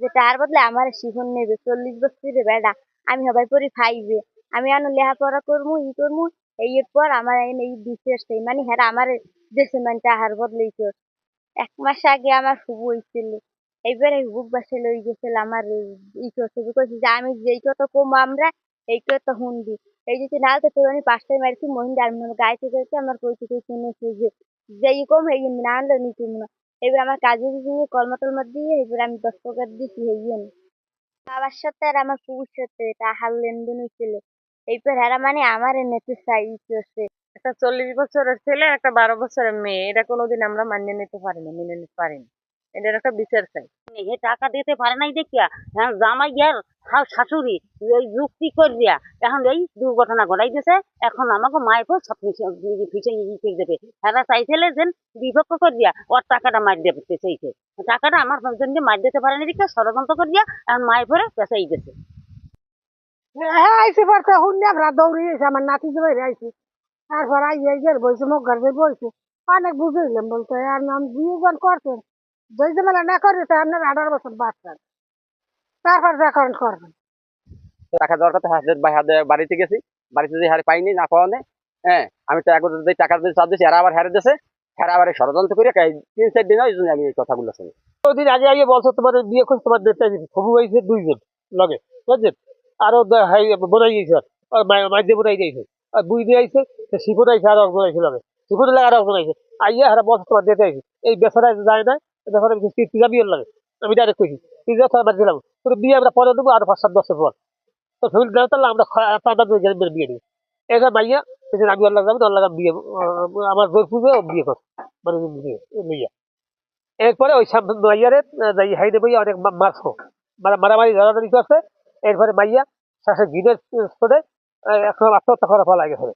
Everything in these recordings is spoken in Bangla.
যে তার বদলে আমার শিখন নেবে। চল্লিশ বছরের বেড়া, আমি হবাই পরি ফাইভে আমি আনো লেখাপড়া করব ই করব এই পর আমার এই এই দিছে সেই মানে হ্যাঁ আমার দেশে মানে তাহার বদলেই তো এক মাস আগে আমার শুভ হয়েছিল এইবারে বুক বাসে লই গেছিল আমার ই করছে কইছে যে, আমি যেই কত কম আমরা, এই কত হুন্দি এই যে নাল তো তোর আমি পাঁচটায় মারছি মহিন্দা আমার গায়ে থেকে আমার কইছে কই শুনেছি যে, যেই কম এই না আনলে নিতে না। এবার আমার কাজে জন্য কলমা টলমা দিয়ে এবার আমি দশ টাকা দিছি হইয়েন বাবার সাথে আর আমার পুকুর সাথে টাকার লেনদেন হয়েছিল এইবার হারা মানে আমার নেতে সাইজ আছে। একটা চল্লিশ বছরের ছেলে, একটা বারো বছরের মেয়ে, এটা কোনোদিন আমরা মানিয়ে নিতে পারি না মেনে নিতে পারি না এটার একটা বিচার চাই। হে টাকা দিতে পারে নাই দেখিয়া এখন জামাই আর হাও শাশুড়ি এই যুক্তি করিয়া এখন এই দুর্ঘটনা ঘটাই দিয়েছে এখন আমাকে মায়ের পর সব ফিসে ফিসে দেবে। তারা চাইছিলে যে বিভক্ত করিয়া ওর টাকাটা মার দিতে চাইছে। টাকাটা আমার জন্য মার দিতে পারে না দেখে ষড়যন্ত্র করিয়া এখন মায়ের পরে পেঁচাই গেছে হ্যাঁ আইসি পড়তে শুনলে আমরা দৌড়িয়েছি আমার নাতি জবাই আইসি তারপর আইয়ে গেল বইছে মুখ ঘরে বইছে অনেক বুঝাইলাম বলতে আর নাম দুইজন করছেন দুই ঝামেলা না করে তো আপনার আঠারো বছর বাচ্চা তারপর অ্যাকাউন্ট করবেন। টাকা দেওয়ার কথা হাতের বাই হাতে বাড়িতে গেছি। বাড়িতে যে হারে পাইনি না পাওয়া নেই হ্যাঁ আমি তো একবার যদি টাকা দিয়ে চাপ দিয়েছি এরা আবার হারে দিয়েছে। এরা আবার এই ষড়যন্ত্র করে তিন চার দিন হয় এই জন্য আমি এই কথাগুলো শুনি। ওদিন আগে আগে বলছো তোমার বিয়ে করছে তোমার ডেটটা সবু হয়েছে দুইজন লগে বুঝছেন? আরও বোনাই গেছে। আর দিয়ে বোনাই গেছে। আর বুই দিয়ে আইছে শিপুর আইছে আর একজন আইছে লগে শিপুর লাগে আর একজন আইছে আইয়া হারা বলছো তোমার ডেটে আইছে এই বেচারা যায় না বেচারা পিজা লাগে। আমি ডাইরেক্ট কইছি পিজা তোর বিয়ে আমরা পরে দেবো আর পাঁচ সাত বছর পর। তো ফ্যামিলি তাহলে আমরা বিয়ে মাইয়া সেদিন আমি লাগাবো ওর লাগাম বিয়ে আমার জোর পুজো বিয়ে কর মানে লইয়া এরপরে ওই সামনে মাইয়ারে হাইডে বইয়া অনেক মারছো। মানে মারামারি ধরাধরি করছে। এরপরে মাইয়া শ্বাসে গিনের স্পটে এখন আত্মহত্যা করা ফলা গেছে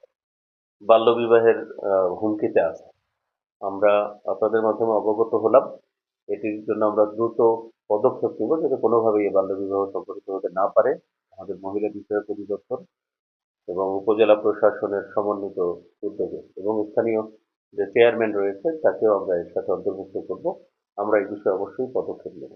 বাল্যবিবাহের আহ, হুমকিতে আছে। আমরা আপনাদের মাধ্যমে অবগত হলাম। এটির জন্য আমরা দ্রুত পদক্ষেপ নেব যাতে কোনোভাবেই এই বাল্যবিবাহ সংঘটিত হতে না পারে। আমাদের মহিলা বিষয়ক অধিদপ্তর এবং উপজেলা প্রশাসনের সমন্বিত উদ্যোগে এবং স্থানীয় যে চেয়ারম্যান রয়েছে তাকেও আমরা এর সাথে অন্তর্ভুক্ত করব। আমরা এই বিষয়ে অবশ্যই পদক্ষেপ নেব।